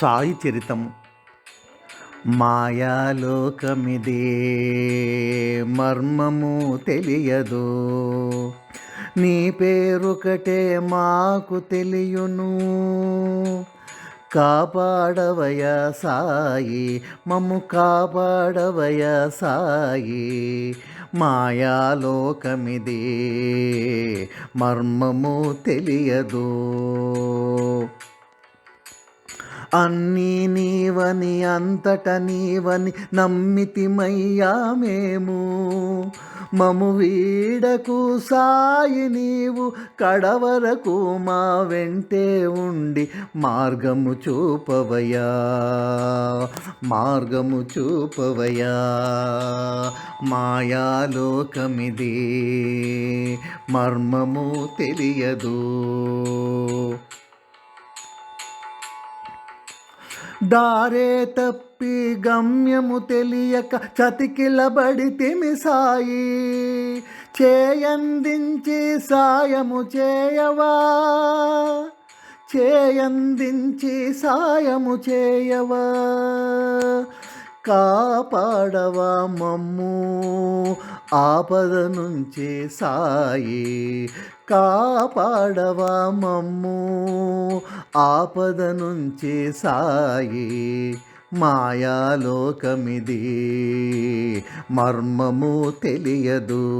సాయి చరితం మాయాలోకమిదే మర్మము తెలియదు. నీ పేరుకటే మాకు తెలియను. కాపాడవయ సాయి మమ్ము కాపాడవయ సాయి. మాయాలోకమిదే మర్మము తెలియదు. అన్నీ నీవని అంతట నీవని నమ్మితిమయ్యా మేము. మము వీడకు సాయి నీవు కడవరకు మా వెంటే ఉండి మార్గము చూపవయా మార్గము చూపవయా మాయాలోకమిది మర్మము తెలియదు. దారే తప్పి గమ్యము తెలియక చతికిలబడితిమి సాయి చేయందించి సాయము చేయవా? చేయందించి సాయము చేయవా? కాపాడవా మమ్ము. ఆపద నుంచి సాయి. కాపాడవా మమ్ము. ఆపద నుంచి సాయి. మాయాలోకమిది. మర్మము తెలియదు.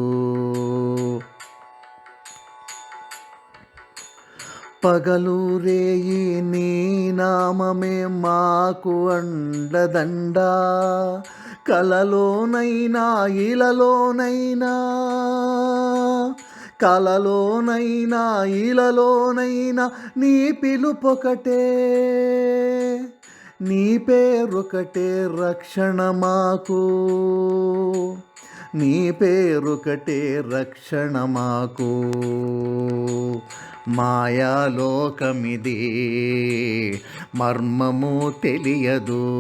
పగలు రేయి నీ నామమే మాకు అండదండా. కలలోనైనా ఇలలోనైనా. కలలోనైనా ఇలలోనైనా నీ పిలుపొకటే. నీ పేరొకటే రక్షణ మాకు. నీ పేరుకటే రక్షణ మాకు మాయాలోకమిది మర్మము తెలియదు.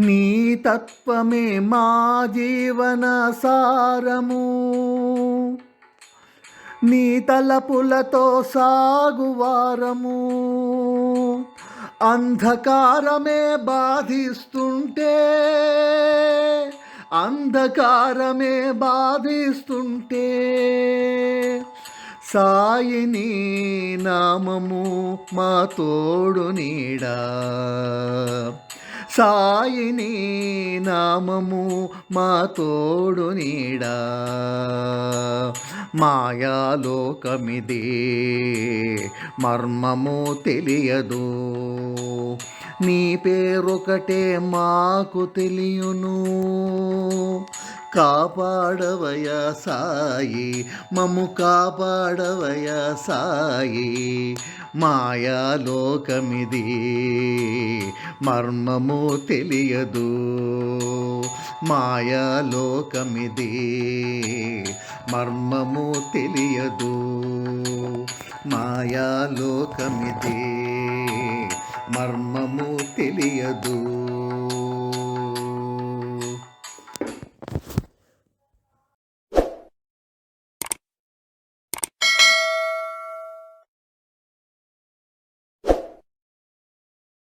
నీ తత్వమే మా జీవన సారము. నీ తలపులతో సాగువారము అంధకారమే బాధిస్తుంటే అంధకారమే బాధిస్తుంటే సాయిని నామము మా తోడు నీడా. సాయిని నామము మా తోడు నీడా. మాయాలోకమిది మర్మము తెలియదు. నీ పేరొకటే మాకు తెలియను. కాపాడవయ సాయి. మము కాపాడవయ సాయి. మాయాలోకమిది. మర్మము తెలియదు. మాయాలోకమిది. మర్మము తెలియదు. మాయాలోకమిది. మర్మము తెలియదు.